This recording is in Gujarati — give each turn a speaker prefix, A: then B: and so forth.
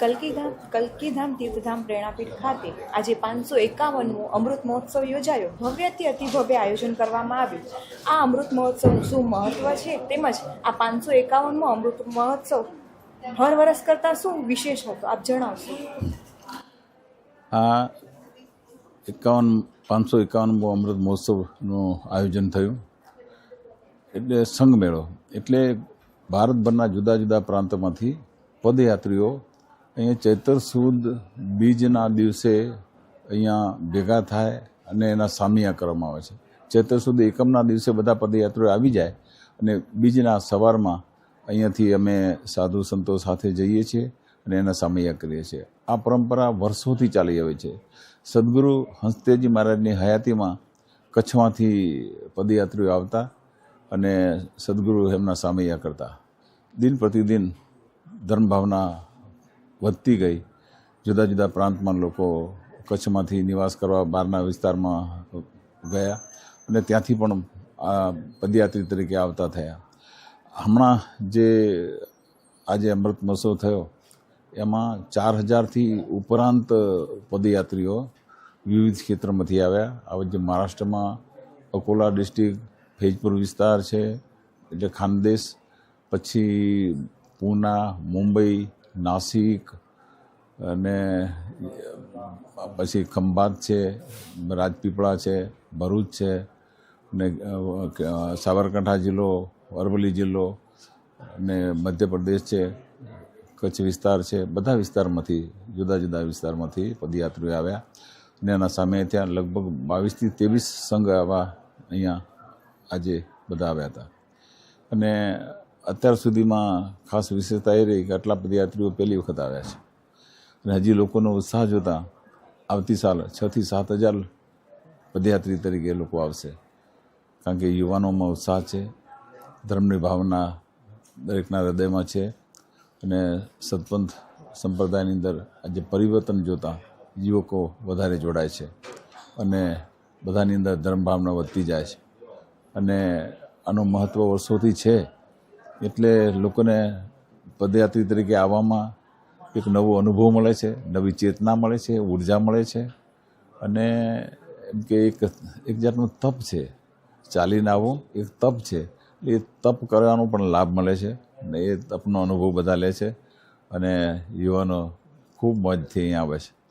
A: કલકીધામ કલકીધામ તીર્થધામ પ્રેરણાપીઠ ખાતે આજે પાંચસો એકાવનમો અમૃત મહોત્સવ યોજાયો. ભવ્યથી અતિભવ્ય આયોજન કરવામાં આવ્યું. આ અમૃત મહોત્સવનું શું મહત્વ છે તેમજ આ પાંચસો એકાવનમો અમૃત મહોત્સવ હર વર્ષ કરતાં શું વિશેષ હતો? આપ જણાવશો.
B: આ એકાવન, પાંચસો એકાવનમો અમૃત મહોત્સવનું આયોજન થયું. એટલે સંઘમેળો. એટલે ભારતભરના જુદા જુદા પ્રાંતોમાંથી પદયાત્રીઓ અહીંયા ચૈતર સુદ બીજના દિવસે અહીંયા ભેગા થાય અને એના સામિયા કરવામાં આવે છે. ચૈતર સુદ એકમના દિવસે બધા પદયાત્રીઓ આવી જાય અને બીજના સવારમાં અહીંયાથી અમે સાધુ સંતો સાથે જઈએ છીએ અને એના સામૈયા કરીએ છીએ. આ પરંપરા વર્ષોથી ચાલી આવે છે. સદગુરુ હંસતેજી મહારાજની હયાતીમાં કચ્છમાંથી પદયાત્રીઓ આવતા અને સદગુરુ એમના સામૈયા કરતા. દિન પ્રતિદિન ધર્મ ભાવના વધતી ગઈ. જુદા જુદા પ્રાંતમાં લોકો કચ્છમાંથી નિવાસ કરવા બહારના વિસ્તારમાં ગયા અને ત્યાંથી પણ પદયાત્રી તરીકે આવતા થયા. હમણાં જે આજે અમૃત મહોત્સવ થયો, એમાં ચાર હજારથી ઉપરાંત પદયાત્રીઓ વિવિધ ક્ષેત્રમાંથી આવ્યા. હવે જે મહારાષ્ટ્રમાં અકોલા ડિસ્ટ્રિક્ટ, ફેજપુર વિસ્તાર છે, એટલે ખાનદેશ, પછી પૂના, મુંબઈ, નાસિક અને પછી ખંભાત છે, રાજપીપળા છે, ભરૂચ છે, ને સાબરકાંઠા જિલ્લો, અરવલ્લી જિલ્લો અને મધ્યપ્રદેશ છે, કચ્છ વિસ્તાર છે, બધા વિસ્તારમાંથી, જુદા જુદા વિસ્તારમાંથી પદયાત્રીઓ આવ્યા અને એના સામે ત્યાં લગભગ બાવીસથી ત્રેવીસ સંઘ આવા અહીંયા આજે બધા આવ્યા હતા. અને અત્યાર સુધીમાં ખાસ વિશેષતા એ રહી કે આટલા પદયાત્રીઓ પહેલી વખત આવ્યા છે. અને હજી લોકોનો ઉત્સાહ જોતા આવતી સાલ છથી સાત હજાર પદયાત્રી તરીકે લોકો આવશે. કારણ કે યુવાનોમાં ઉત્સાહ છે, ધર્મની ભાવના દરેકના હૃદયમાં છે અને સતપંથ સંપ્રદાયની અંદર આજે પરિવર્તન જોતા યુવકો વધારે જોડાય છે અને બધાની અંદર ધર્મ ભાવના વધતી જાય છે. અને આનું મહત્ત્વ વર્ષોથી છે એટલે લોકોને પદયાત્રી તરીકે આવવામાં એક નવો અનુભવ મળે છે, નવી ચેતના મળે છે, ઊર્જા મળે છે. અને એમ કે એક એક જાતનું તપ છે. ચાલીને આવવું એક તપ છે. એ તપ કરવાનો પણ લાભ મળે છે અને એ તપનો અનુભવ બધા લે છે. અને યુવાનો ખૂબ મોજથી અહીંયા આવે છે.